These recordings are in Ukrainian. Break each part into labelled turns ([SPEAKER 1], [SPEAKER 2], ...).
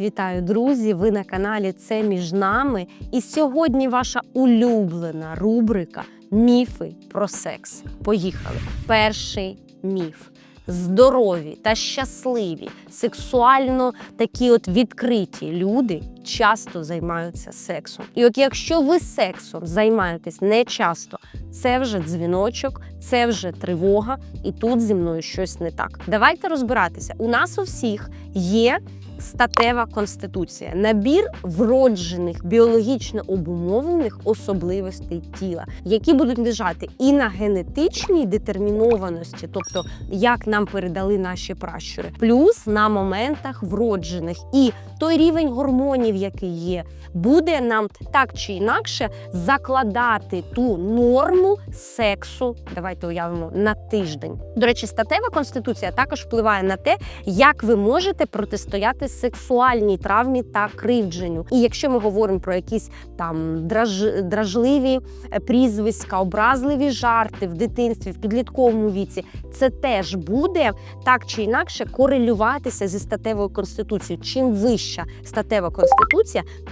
[SPEAKER 1] Вітаю, друзі! Ви на каналі Це між нами. І сьогодні ваша улюблена рубрика Міфи про секс. Поїхали! Перший міф. Здорові та щасливі, сексуально такі от відкриті люди часто займаються сексом. І от якщо ви сексом займаєтесь не часто, це вже дзвіночок, це вже тривога, і тут зі мною щось не так. Давайте розбиратися. У нас у всіх є статева конституція, набір вроджених біологічно обумовлених особливостей тіла, які будуть лежати і на генетичній детермінованості, тобто як нам передали наші пращури, плюс на моментах вроджених. І той рівень гормонів, який є, буде нам так чи інакше закладати ту норму сексу. Давайте уявимо на тиждень. До речі, статева конституція також впливає на те, як ви можете протистояти сексуальній травмі та кривдженню. І якщо ми говоримо про якісь там драж... дражливі е, прізвиська, образливі жарти в дитинстві, в підлітковому віці, це теж буде так чи інакше корелюватися зі статевою конституцією. Чим вища статева конституція,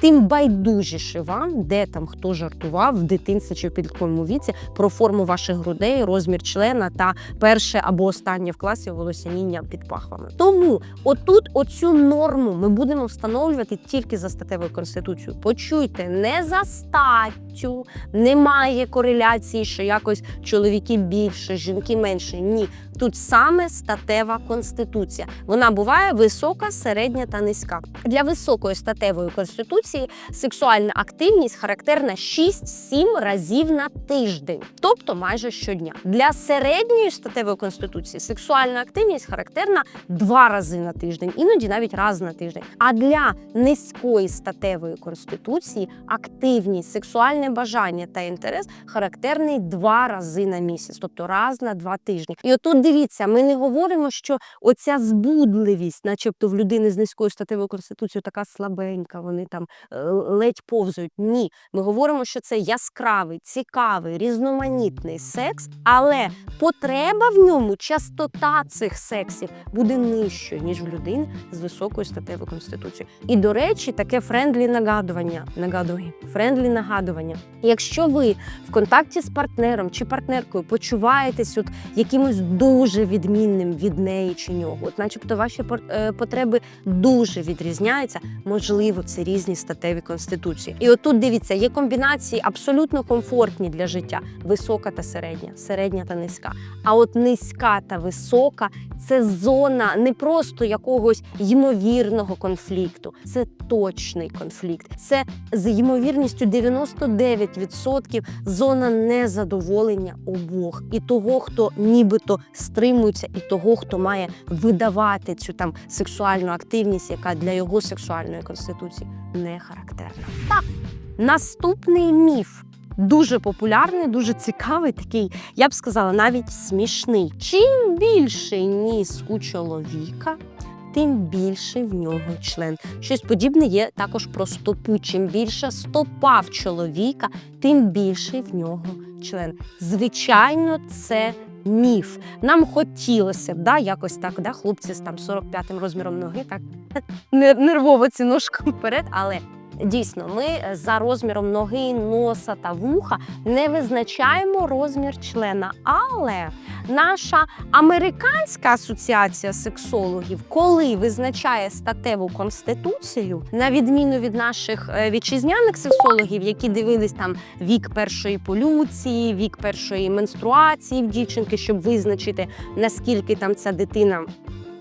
[SPEAKER 1] тим байдужіше вам, де там хто жартував в дитинстві чи в підлітковому віці про форму ваших грудей, розмір члена та перше або останнє в класі волосяніння під пахвами. Тому отут оцю норму ми будемо встановлювати тільки за статевою конституцією. Почуйте, не за статтю, немає кореляції, що якось чоловіки більше, жінки менше. Ні, тут саме статева конституція. Вона буває висока, середня та низька. Для високої статевої конституції сексуальна активність характерна 6-7 разів на тиждень, тобто майже щодня. Для середньої статевої конституції сексуальна активність характерна два рази на тиждень, іноді навіть раз на тиждень. А для низької статевої конституції активність, сексуальне бажання та інтерес характерний два рази на місяць, тобто раз на два тижні. І отут дивіться, ми не говоримо, що оця збудливість, начебто в людини з низькою статевою конституцією, така слабенька, вони там е, ледь повзають. Ні, ми говоримо, що це яскравий, цікавий, різноманітний секс, але потреба в ньому, частота цих сексів буде нижчою, ніж в людини з високою статевою конституцією. І до речі, таке френдлі нагадування. Нагадування, френдлі нагадування. Якщо ви в контакті з партнером чи партнеркою почуваєтесь от якимось дуже відмінним від неї чи нього, от, начебто, ваші е, потреби дуже відрізняються, можливо, це різні статеві конституції. І отут дивіться, є комбінації абсолютно комфортні для життя: висока та середня, середня та низька. А от низька та висока це зона не просто якогось ймовірного конфлікту, це точний конфлікт. Це з ймовірністю 99% зона незадоволення обох і того, хто нібито стримується, і того, хто має видавати цю там сексуальну активність, яка для його сексуальної конституції не характерна. Так, наступний міф. Дуже популярний, дуже цікавий, такий, я б сказала, навіть смішний. Чим більший ніс у чоловіка, тим більший в нього член. Щось подібне є також про стопу. Чим більша стопа в чоловіка, тим більший в нього член. Звичайно, це. Міф. Нам хотілося б, да, якось так, да, хлопці з там 45-м розміром ноги, так нер- нервово ці ножки вперед, але Дійсно, ми за розміром ноги, носа та вуха не визначаємо розмір члена. Але наша американська асоціація сексологів, коли визначає статеву конституцію, на відміну від наших е, вітчизняних сексологів, які дивились там вік першої полюції, вік першої менструації в дівчинки, щоб визначити наскільки там ця дитина.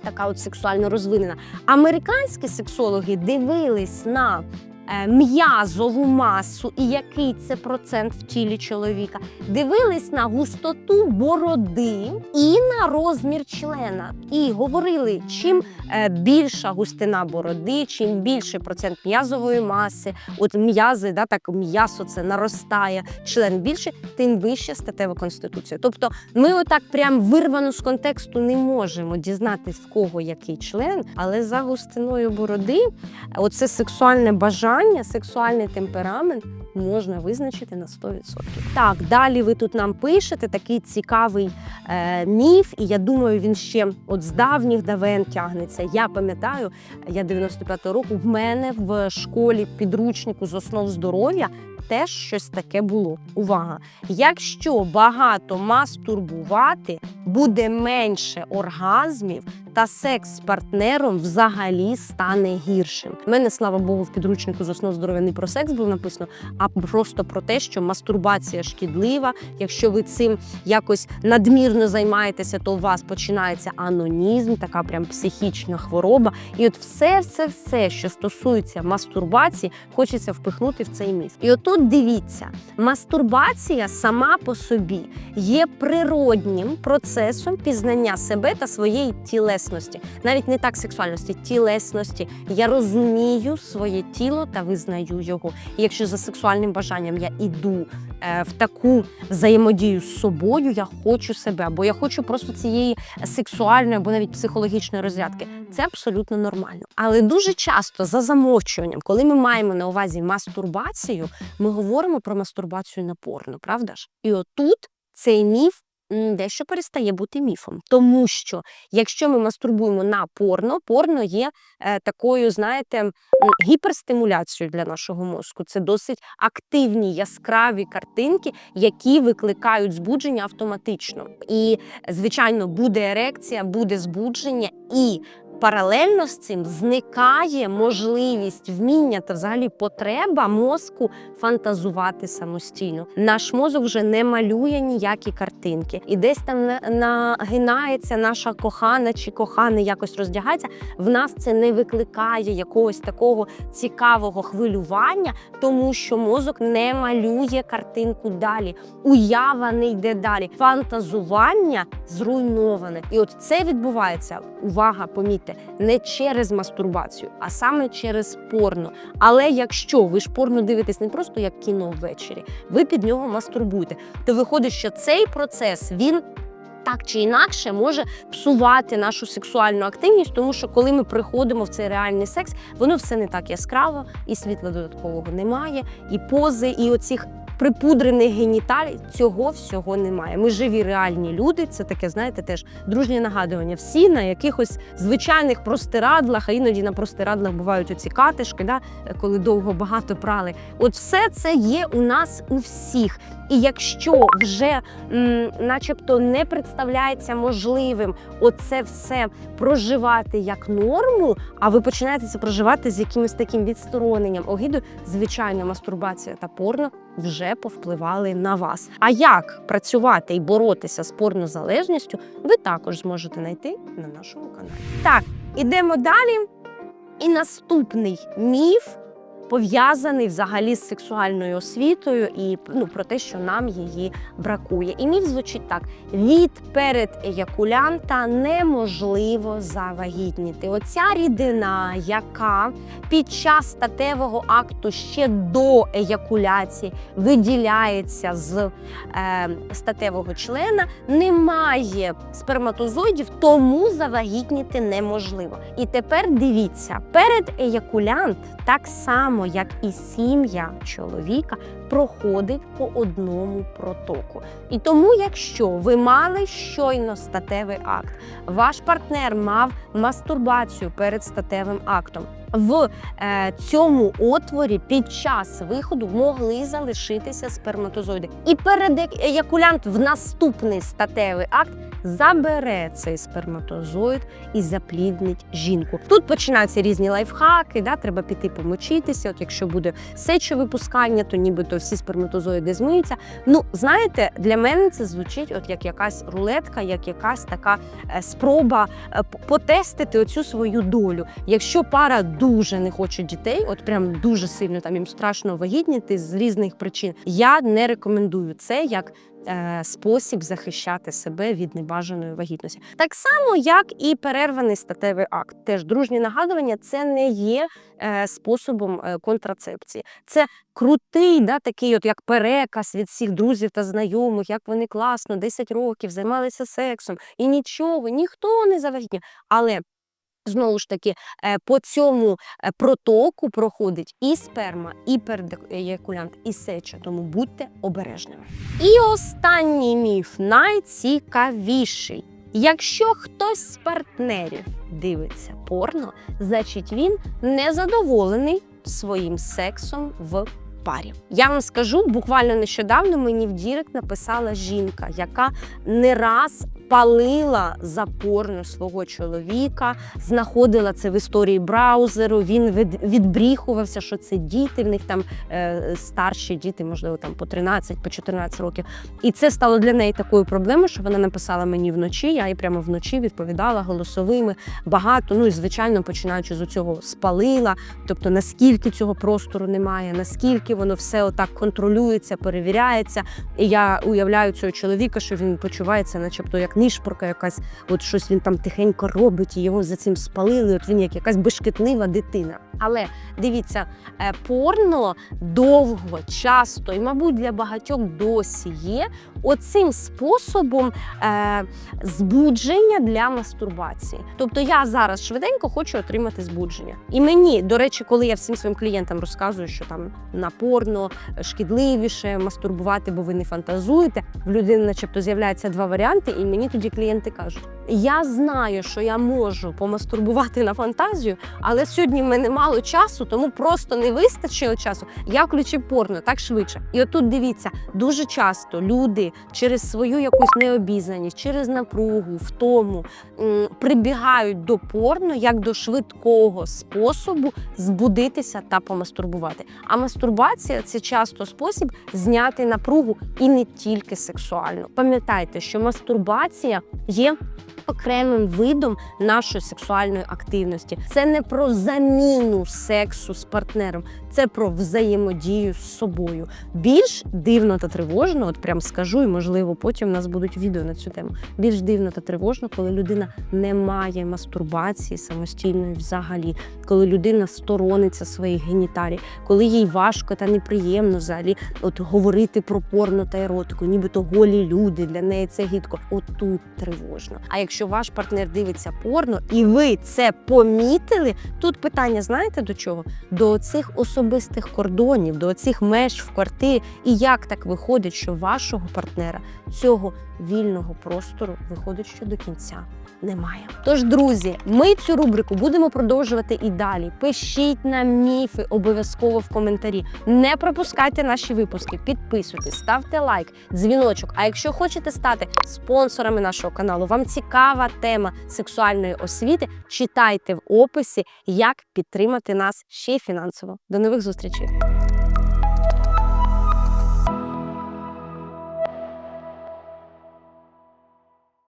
[SPEAKER 1] Така от сексуально розвинена. Американські сексологи дивились на е, м'язову масу і який це процент в тілі чоловіка. Дивились на густоту бороди і на розмір члена. І говорили, чим е, більша густина бороди, чим більший процент м'язової маси, от м'язи, да, так м'ясо це наростає, член більше, тим вища статева конституція. Тобто ми отак прям вирвано з контексту не можемо дізнатись, в кого який член, але за густиною бороди, оце сексуальне бажання, сексуальний темперамент можна визначити на 100%. Так, далі ви тут нам пишете такий цікавий е, міф, і я думаю, він ще от з давніх давен тягнеться. Я пам'ятаю, я 95-го року в мене в школі підручнику з основ здоров'я теж щось таке було. Увага! Якщо багато мастурбувати, буде менше оргазмів, та секс з партнером взагалі стане гіршим. У мене, слава Богу, в підручнику з основ здоров'я не про секс було написано, а просто про те, що мастурбація шкідлива. Якщо ви цим якось надмірно займаєтеся, то у вас починається анонізм, така прям психічна хвороба. І от все, все, все, що стосується мастурбації, хочеться впихнути в цей міф. І отут дивіться, мастурбація сама по собі є природнім процесом пізнання себе та своєї тілесності, навіть не так сексуальності, тілесності. Я розумію своє тіло та визнаю його. І якщо за сексуальним бажанням я іду е, в таку взаємодію з собою, я хочу себе, або я хочу просто цієї сексуальної або навіть психологічної розрядки. Це абсолютно нормально. Але дуже часто за замовчуванням, коли ми маємо на увазі мастурбацію, ми говоримо про мастурбацію на порно, правда ж? І отут цей міф дещо перестає бути міфом, тому що якщо ми мастурбуємо на порно, порно є е, такою, знаєте, гіперстимуляцією для нашого мозку. Це досить активні яскраві картинки, які викликають збудження автоматично. І, звичайно, буде ерекція, буде збудження і. Паралельно з цим зникає можливість вміння та взагалі потреба мозку фантазувати самостійно. Наш мозок вже не малює ніякі картинки, і десь там нагинається наша кохана чи коханий якось роздягається. В нас це не викликає якогось такого цікавого хвилювання, тому що мозок не малює картинку далі. Уява не йде далі. Фантазування зруйноване. І от це відбувається. Увага, помітьте, не через мастурбацію, а саме через порно. Але якщо ви ж порно дивитесь не просто як кіно ввечері, ви під нього мастурбуєте, то виходить, що цей процес він. Так чи інакше може псувати нашу сексуальну активність, тому що коли ми приходимо в цей реальний секс, воно все не так яскраво, і світла додаткового немає, і пози, і оцих припудрених геніталій цього всього немає. Ми живі реальні люди. Це таке, знаєте, теж дружнє нагадування. Всі на якихось звичайних простирадлах, а іноді на простирадлах бувають оці катишки, да, коли довго багато прали. От все це є у нас у всіх. І якщо вже м, начебто не представляється можливим оце все проживати як норму, а ви починаєте це проживати з якимось таким відстороненням огиду, звичайно, мастурбація та порно вже повпливали на вас. А як працювати і боротися з порнозалежністю, ви також зможете знайти на нашому каналі. Так, ідемо далі. І наступний міф пов'язаний взагалі з сексуальною освітою і ну, про те, що нам її бракує. І міф звучить так: від передеякулянта неможливо завагітніти. Оця рідина, яка під час статевого акту ще до еякуляції виділяється з е, статевого члена, не має сперматозоїдів, тому завагітніти неможливо. І тепер дивіться, передеякулянт так само, як і сім'я чоловіка, проходить по одному протоку. І тому, якщо ви мали щойно статевий акт, ваш партнер мав мастурбацію перед статевим актом. В е, цьому отворі під час виходу могли залишитися сперматозоїди. І передеякулянт в наступний статевий акт забере цей сперматозоїд і запліднить жінку. Тут починаються різні лайфхаки, да, треба піти помочитися. От якщо буде сечовипускання, то нібито всі сперматозоїди змиються. Ну, знаєте, для мене це звучить от як якась рулетка, як якась така е, спроба е, потестити оцю свою долю. Якщо пара дуже не хоче дітей, от прям дуже сильно там їм страшно вагітніти з різних причин, я не рекомендую це як. е, Спосіб захищати себе від небажаної вагітності, так само як і перерваний статевий акт. Теж дружні нагадування це не є е, способом е, контрацепції. Це крутий, да, такий, от як переказ від всіх друзів та знайомих, як вони класно, 10 років займалися сексом і нічого, ніхто не завагітнів. Але Знову ж таки, е, по цьому е, протоку проходить і сперма, і передекулянт, і сеча. Тому будьте обережними. І останній міф найцікавіший. Якщо хтось з партнерів дивиться порно, значить він незадоволений своїм сексом в парі. Я вам скажу, буквально нещодавно мені в Дірект написала жінка, яка не раз палила за порно свого чоловіка, знаходила це в історії браузеру. Він від, відбріхувався, що це діти. В них там е, старші діти, можливо, там по 13, по 14 років. І це стало для неї такою проблемою, що вона написала мені вночі. Я їй прямо вночі відповідала голосовими багато. Ну і звичайно, починаючи з цього спалила. Тобто, наскільки цього простору немає, наскільки воно все отак контролюється, перевіряється. І я уявляю цього чоловіка, що він почувається, начебто, як нишпорка якась, от щось він там тихенько робить, і його за цим спалили. От він як якась бешкетлива дитина. Але дивіться, е, порно довго, часто і, мабуть, для багатьох досі є оцим способом е, збудження для мастурбації. Тобто я зараз швиденько хочу отримати збудження. І мені, до речі, коли я всім своїм клієнтам розказую, що там на порно шкідливіше мастурбувати, бо ви не фантазуєте, в людини, начебто, з'являються два варіанти, і мені тоді клієнти кажуть: я знаю, що я можу помастурбувати на фантазію, але сьогодні в мене мало часу, тому просто не вистачило часу. Я включив порно так швидше. І отут дивіться, дуже часто люди через свою якусь необізнаність, через напругу, втому прибігають до порно як до швидкого способу збудитися та помастурбувати. А мастурбація це часто спосіб зняти напругу і не тільки сексуально. Пам'ятайте, що мастурбація є окремим видом нашої сексуальної активності. Це не про заміну сексу з партнером, це про взаємодію з собою. Більш дивно та тривожно, от прям скажу, і можливо потім у нас будуть відео на цю тему. Більш дивно та тривожно, коли людина не має мастурбації самостійної взагалі, коли людина сторониться своїх геніталій, коли їй важко та неприємно взагалі от говорити про порно та еротику, нібито голі люди для неї це гідко. Отут тривожно. А якщо ваш партнер дивиться порно і ви це помітили, тут питання знаєте до чого? До цих особистих кордонів, до цих меж в квартирі. І як так виходить, що вашого партнера цього вільного простору виходить, що до кінця немає. Тож, друзі, ми цю рубрику будемо продовжувати і далі. Пишіть нам міфи обов'язково в коментарі. Не пропускайте наші випуски, підписуйтесь, ставте лайк, дзвіночок. А якщо хочете стати спонсорами нашого каналу, вам цікава тема сексуальної освіти, читайте в описі, як підтримати нас ще фінансово. До нових зустрічей!